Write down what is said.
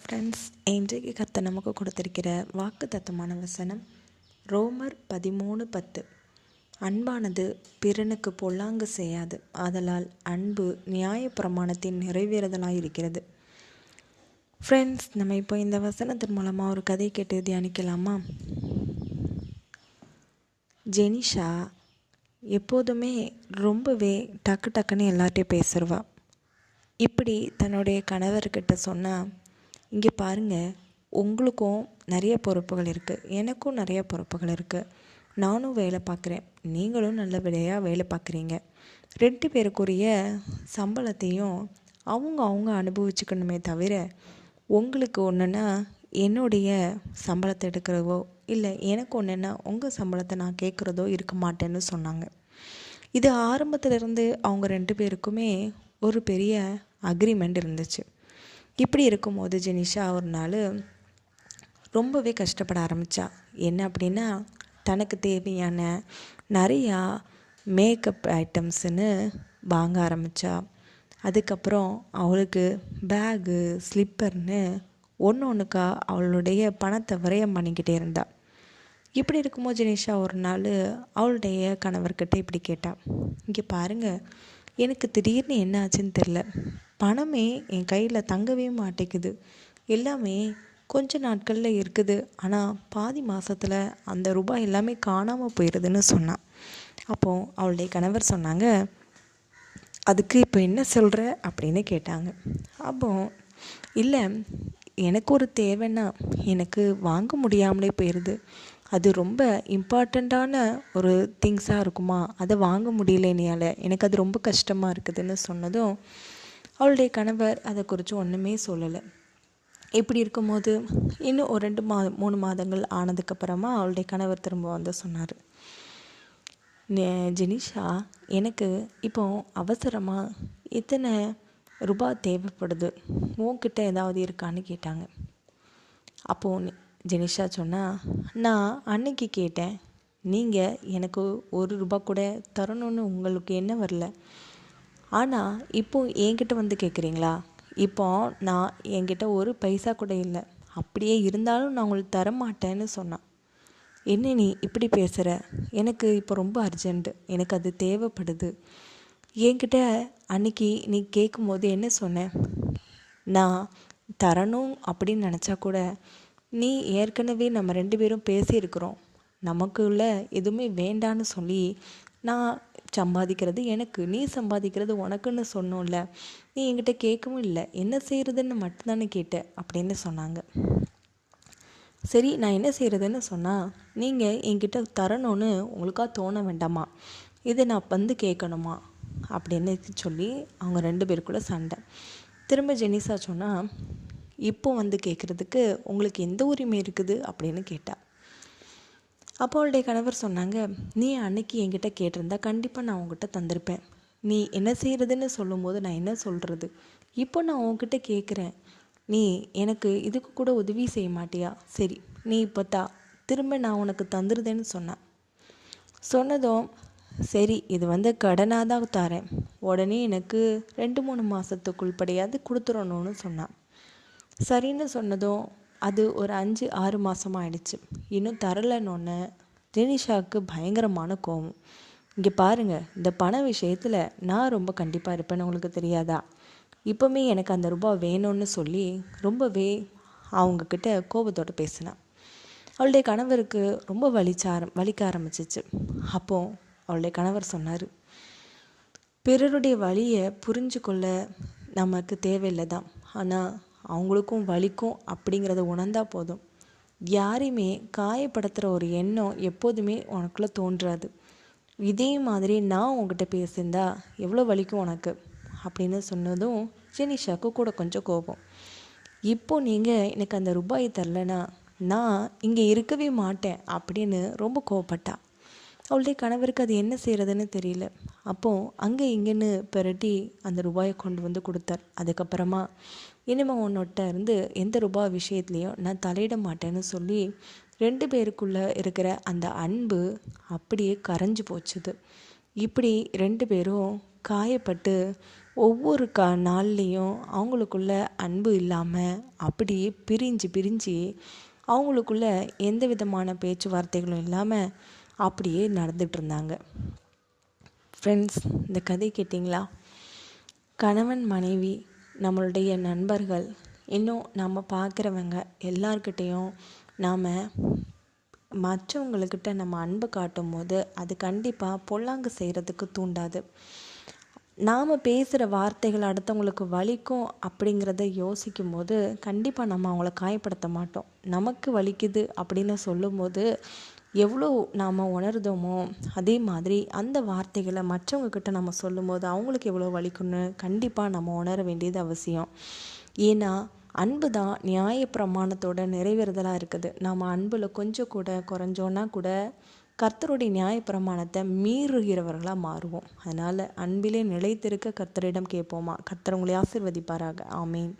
Friends இன்றைக்கு கத்த நமக்கு கொடுத்திருக்கிற வாக்கு தத்துவமான வசனம் ரோமர் பதிமூணு பத்து. அன்பானது பிறனுக்கு பொல்லாங்கு செய்யாது ஆதலால் அன்பு நியாயப்பிரமாணத்தின் நிறைவேறுதலாக இருக்கிறது ஃப்ரெண்ட்ஸ் நம்ம இப்போ இந்த வசனத்தின் மூலமாக ஒரு கதை கேட்டு தியானிக்கலாமா? ஜெனிஷா எப்போதுமே ரொம்பவே டக்கு டக்குன்னு எல்லார்ட்டையும் பேசிடுவா இப்படி தன்னுடைய கணவர்கிட்ட சொன்னால் இங்கே பாருங்கள் உங்களுக்கும் நிறைய பொறுப்புகள் இருக்குது எனக்கும் நிறைய பொறுப்புகள் இருக்குது நானும் வேலை பார்க்குறேன். நீங்களும் நல்லபடியாக வேலை பார்க்குறீங்க. ரெண்டு பேருக்குரிய சம்பளத்தையும் அவங்க அவங்க அனுபவிச்சுக்கணுமே தவிர உங்களுக்கு ஒன்றுன்னா என்னுடைய சம்பளத்தை எடுக்கிறதோ இல்லை எனக்கு ஒன்றுன்னா உங்கள் சம்பளத்தை நான் கேட்குறதோ இருக்க மாட்டேன்னு சொன்னாங்க. இது ஆரம்பத்திலிருந்து அவங்க ரெண்டு பேருக்குமே ஒரு பெரிய அக்ரிமெண்ட் இருந்துச்சு. இப்படி இருக்கும்போது ஜெனிஷா ஒரு நாள் ரொம்பவே கஷ்டப்பட ஆரம்பித்தா என்ன அப்படின்னா தனக்கு தேவையான நிறையா மேக்கப் ஐட்டம்ஸுன்னு வாங்க ஆரம்பித்தா அதுக்கப்புறம் அவளுக்கு பேகு ஸ்லிப்பர்னு ஒன்று ஒன்றுக்கா அவளுடைய பணத்தை விரயம் பண்ணிக்கிட்டே இருந்தாள் இப்படி இருக்கும்போது ஜெனிஷா ஒரு நாள் அவளுடைய கணவர்கிட்ட இப்படி கேட்டாள் இங்கே பாருங்கள் எனக்கு திடீர்னு என்ன ஆச்சுன்னு தெரில பணமே என் கையில் தங்கவே மாட்டேங்குது. எல்லாமே கொஞ்ச நாட்களில் இருக்குது. ஆனால் பாதி மாதத்தில் அந்த ரூபாய் எல்லாமே காணாமல் போயிடுதுன்னு சொன்னான். அப்போது அவளுடைய கணவர் சொன்னாங்க அதுக்கு இப்போ என்ன சொல்கிற அப்படின்னு கேட்டாங்க. அப்போ இல்லை எனக்கு ஒரு தேவைன்னா எனக்கு வாங்க முடியாமலே போயிடுது அது ரொம்ப இம்பார்ட்டண்ட்டான ஒரு திங்ஸாக இருக்குமா? அதை வாங்க முடியல என்னையால் எனக்கு அது ரொம்ப கஷ்டமாக இருக்குதுன்னு சொன்னதும் அவளுடைய கணவர் அதை குறித்து ஒன்றுமே சொல்லலை. இப்படி இருக்கும்போது இன்னும் ஒரு ரெண்டு மா மூணு மாதங்கள் ஆனதுக்கப்புறமா அவளுடைய கணவர் திரும்ப வந்து சொன்னார். ஜெனிஷா எனக்கு இப்போ அவசரமாக எத்தனை ரூபா தேவைப்படுது. உன்கிட்ட ஏதாவது இருக்கான்னு கேட்டாங்க. அப்போது ஜெனிஷா சொன்னால் நான் அன்னைக்கு கேட்டேன். நீங்கள் எனக்கு ஒரு ரூபா கூட தரணும்னு உங்களுக்கு என்ன வரல? ஆனால் இப்போ என்கிட்ட வந்து கேட்குறீங்களா இப்போ நான் என்கிட்ட ஒரு பைசா கூட இல்லை. அப்படியே இருந்தாலும் நான் உங்களுக்கு தர மாட்டேன்னு சொன்னான். என்ன நீ இப்படி பேசுகிற எனக்கு இப்போ ரொம்ப அர்ஜென்ட்டு எனக்கு அது தேவைப்படுது. என்கிட்ட அன்னைக்கு நீ கேட்கும்போது என்ன சொன்னேன் நான் தரணும் அப்படின்னு நினச்சா கூட நீ ஏற்கனவே நம்ம ரெண்டு பேரும் பேசியிருக்கிறோம். நமக்குள்ள எதுவுமே வேண்டான்னு சொல்லி நான் சம்பாதிக்கிறது எனக்கு நீ சம்பாதிக்கிறது உனக்குன்னு சொன்னோம்ல நீ என்கிட்ட கேட்கவும் இல்லை என்ன செய்கிறதுன்னு மட்டும்தானே கேட்ட அப்படின்னு சொன்னாங்க. சரி நான் என்ன செய்கிறதுன்னு சொன்னால் நீங்கள் என்கிட்ட தரணும்னு உங்களுக்காக தோண வேண்டாமா? இதை நான் வந்து கேட்கணுமா? அப்படின்னு சொல்லி அவங்க ரெண்டு பேருக்குள்ளே சண்டை. திரும்ப ஜெனிசா சொன்னால் இப்போ வந்து கேட்குறதுக்கு உங்களுக்கு எந்த உரிமை இருக்குது? அப்படின்னு கேட்டால் அப்போ அவளுடைய கணவர் சொன்னாங்க நீ அன்னைக்கு என்கிட்ட கேட்டிருந்தா கண்டிப்பாக நான் உங்ககிட்ட தந்திருப்பேன். நீ என்ன செய்கிறதுன்னு சொல்லும்போது நான் என்ன சொல்கிறது இப்போ நான் உங்ககிட்ட கேட்குறேன் நீ எனக்கு இதுக்கு கூட உதவி செய்ய மாட்டியா? சரி நீ இப்போ தா. திரும்ப நான் உனக்கு தந்துருதேன்னு சொன்னேன் சொன்னதும் சரி இது வந்து கடனாக தான் தரேன். உடனே எனக்கு ரெண்டு மூணு மாதத்துக்குள்படியாவது கொடுத்துடணும்னு சொன்னான் சரின்னு சொன்னதும் அது ஒரு அஞ்சு ஆறு மாதமாக ஆயிடுச்சு. இன்னும் தரலைன்னொன்னே ஜெனிஷாவுக்கு பயங்கரமான கோவம். இங்கே பாருங்கள் இந்த பண விஷயத்தில் நான் ரொம்ப கண்டிப்பாக இருப்பேன்னு உங்களுக்கு தெரியாதா? இப்போவுமே எனக்கு அந்த ரூபாய் வேணும்னு சொல்லி ரொம்பவே அவங்கக்கிட்ட கோபத்தோடு பேசினான் அவளுடைய கணவருக்கு ரொம்ப வலிச்ச ஆரம் வலிக்க ஆரம்பிச்சிச்சு. அப்போது அவளுடைய கணவர் சொன்னார் பிறருடைய வழியை புரிஞ்சு கொள்ள நமக்கு தேவையில்லை தான். ஆனால் அவங்களுக்கும் வலிக்கும் அப்படிங்கிறத உணர்ந்தா போதும். யாரையுமே காயப்படுத்துகிற ஒரு எண்ணம் எப்போதுமே உனக்குள்ளே தோன்றாது. இதே மாதிரி நான் உங்ககிட்ட பேசியிருந்தா எவ்வளோ வலிக்கும் உனக்கு? அப்படின்னு சொன்னதும் ஜெனிஷாவுக்கு கூட கொஞ்சம் கோபம். இப்போ நீங்கள் எனக்கு அந்த ரூபாயை தரலனா நான் இங்கே இருக்கவே மாட்டேன் அப்படின்னு ரொம்ப கோவப்பட்டா. அவளுடைய கணவருக்கு அது என்ன செய்கிறதுன்னு தெரியல. அப்போது அங்கே இங்கேன்னு பெரட்டி அந்த ரூபாயை கொண்டு வந்து கொடுத்தார். அதுக்கப்புறமா இனிமேல் உன்னோட்ட இருந்து எந்த ரூபாய் விஷயத்துலேயும் நான் தலையிட மாட்டேன்னு சொல்லி ரெண்டு பேருக்குள்ளே இருக்கிற அந்த அன்பு அப்படியே கரைஞ்சு போச்சுது. இப்படி ரெண்டு பேரும் காயப்பட்டு ஒவ்வொரு க நாள்லேயும் அவங்களுக்குள்ள அன்பு இல்லாமல் அப்படியே பிரிஞ்சு பிரிஞ்சு அவங்களுக்குள்ள எந்த விதமான பேச்சுவார்த்தைகளும் இல்லாமல் அப்படியே நடந்துகிட்டு இருந்தாங்க ஃப்ரெண்ட்ஸ் இந்த கதை கேட்டிங்களா? கணவன் மனைவி நம்மளுடைய நண்பர்கள் இன்னும் நம்ம பார்க்குறவங்க எல்லார்கிட்டேயும் நாம் மற்றவங்கக்கிட்ட நம்ம அன்பு காட்டும் போது அது கண்டிப்பாக பொல்லாங்கு செய்கிறதுக்கு தூண்டாது. நாம் பேசுகிற வார்த்தைகள் அடுத்தவங்களுக்கு வலிக்கும் அப்படிங்கிறத யோசிக்கும் போது கண்டிப்பாக நம்ம அவங்கள காயப்படுத்த மாட்டோம். நமக்கு வலிக்குது அப்படின்னு சொல்லும்போது எவ்வளோ நாம் உணர்தோமோ அதே மாதிரி அந்த வார்த்தைகளை மற்றவங்கக்கிட்ட நம்ம சொல்லும்போது அவங்களுக்கு எவ்வளோ வலிக்கும்னு கண்டிப்பாக நம்ம உணர வேண்டியது அவசியம். ஏன்னா அன்பு தான் நியாய பிரமாணத்தோட நிறைவேறுதலாக இருக்குது. நாம் அன்பில் கொஞ்சம் கூட குறைஞ்சோன்னா கூட கர்த்தருடைய நியாய பிரமாணத்தை மீறுகிறவர்களாக மாறுவோம். அதனால் அன்பிலே நிலைத்திருக்க கர்த்தரிடம் கேட்போமா? கர்த்தர் உங்களை ஆசிர்வதிப்பாராக. ஆமீன்.